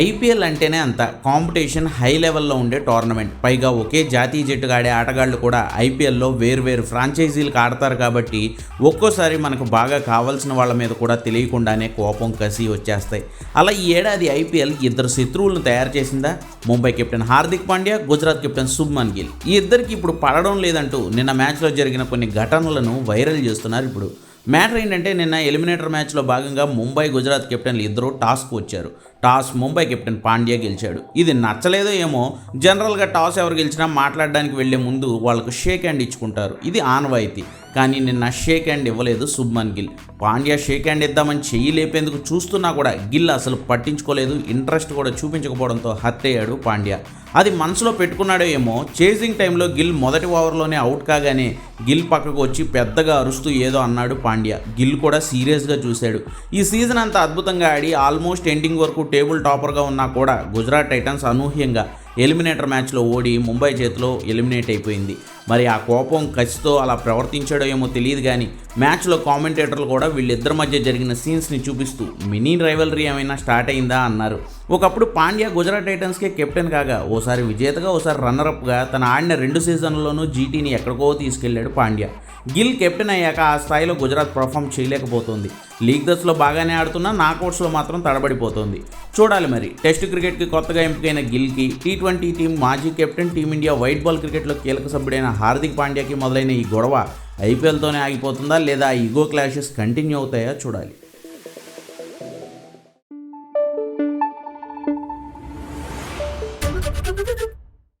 IPL అంటేనే అంత competition high లెవెల్లో ఉండే టోర్నమెంట్. పైగా ఒకే జాతీయ జట్టుగా ఆడే ఆటగాళ్ళు కూడా ఐపీఎల్లో వేరు ఫ్రాంచైజీలకు ఆడతారు కాబట్టి ఒక్కోసారి మనకు బాగా కావాల్సిన వాళ్ళ మీద కూడా తెలియకుండానే కోపం కసి వచ్చేస్తాయి. అలా ఈ ఏడాది ఐపీఎల్ ఇద్దరు శత్రువులను తయారు చేసిందా? Mumbai captain Hardik Pandya Gujarat captain Shubman Gill. ఈ ఇద్దరికి ఇప్పుడు పడడం లేదంటూ నిన్న మ్యాచ్లో జరిగిన కొన్ని ఘటనలను వైరల్ చేస్తున్నారు ఇప్పుడు. మ్యాటర్ ఏంటంటే నిన్న ఎలిమినేటర్ మ్యాచ్లో భాగంగా ముంబై గుజరాత్ కెప్టెన్లు ఇద్దరు టాస్క్ వచ్చారు. టాస్ ముంబై కెప్టెన్ పాండ్యా గెలిచాడు. ఇది నచ్చలేదో ఏమో జనరల్గా టాస్ ఎవరు గెలిచినా మాట్లాడడానికి వెళ్ళే ముందు వాళ్ళకు షేక్ హ్యాండ్ ఇచ్చుకుంటారు. ఇది ఆనవాయితీ. కానీ నిన్న షేక్ హ్యాండ్ ఇవ్వలేదు శుభ్మన్ గిల్. పాండ్యా షేక్ హ్యాండ్ ఇద్దామని చెయ్యి లేపేందుకు చూస్తున్నా కూడా గిల్ అసలు పట్టించుకోలేదు. ఇంట్రెస్ట్ కూడా చూపించకపోవడంతో హత్యయ్యాడు పాండ్యా. అది మనసులో పెట్టుకున్నాడో ఏమో చేజింగ్ టైంలో గిల్ మొదటి ఓవర్లోనే అవుట్ కాగానే గిల్ పక్కకు వచ్చి పెద్దగా అరుస్తూ ఏదో అన్నాడు పాండ్యా. గిల్ కూడా సీరియస్గా చూశాడు. ఈ సీజన్ అంతా అద్భుతంగా ఆడి ఆల్మోస్ట్ ఎండింగ్ వరకు టేబుల్ టాపర్గా ఉన్నా కూడా గుజరాత్ టైటన్స్ అనూహ్యంగా ఎలిమినేటర్ మ్యాచ్లో ఓడి ముంబై చేతిలో ఎలిమినేట్ అయిపోయింది. మరి ఆ కోపం కసితో అలా ప్రవర్తించాడో ఏమో తెలియదు కానీ మ్యాచ్లో కామెంటేటర్లు కూడా వీళ్ళిద్దరి మధ్య జరిగిన సీన్స్ని చూపిస్తూ మినీ రైవలరీ ఏమైనా స్టార్ట్ అయిందా అన్నారు. ఒకప్పుడు పాండ్యా గుజరాత్ టైటన్స్కే కెప్టెన్ కాగా ఓసారి విజేతగా ఓసారి రన్నరప్గా తన ఆడిన రెండు సీజన్లలోనూ జీటీని ఎక్కడికో తీసుకెళ్ళాడు పాండ్యా. గిల్ కెప్టెన్ అయ్యాక ఆ స్థాయిలో గుజరాత్ పర్ఫామ్ చేయలేకపోతుంది. లీగ్ దశలో బాగానే ఆడుతున్నా నాకౌట్స్లో మాత్రం తడబడిపోతుంది. చూడాలి మరి. టెస్ట్ క్రికెట్కి కొత్తగా ఎంపికైన గిల్కి టీ ట్వంటీ టీం మాజీ captain team India white ball క్రికెట్లో కీలక సభ్యుడైన హార్దిక్ పాండ్యాకి మొదలైన ఈ గొడవ ఐపీఎల్తోనే ఆగిపోతుందా లేదా ఈగో క్లాషెస్ కంటిన్యూ అవుతాయా? చూడాలి.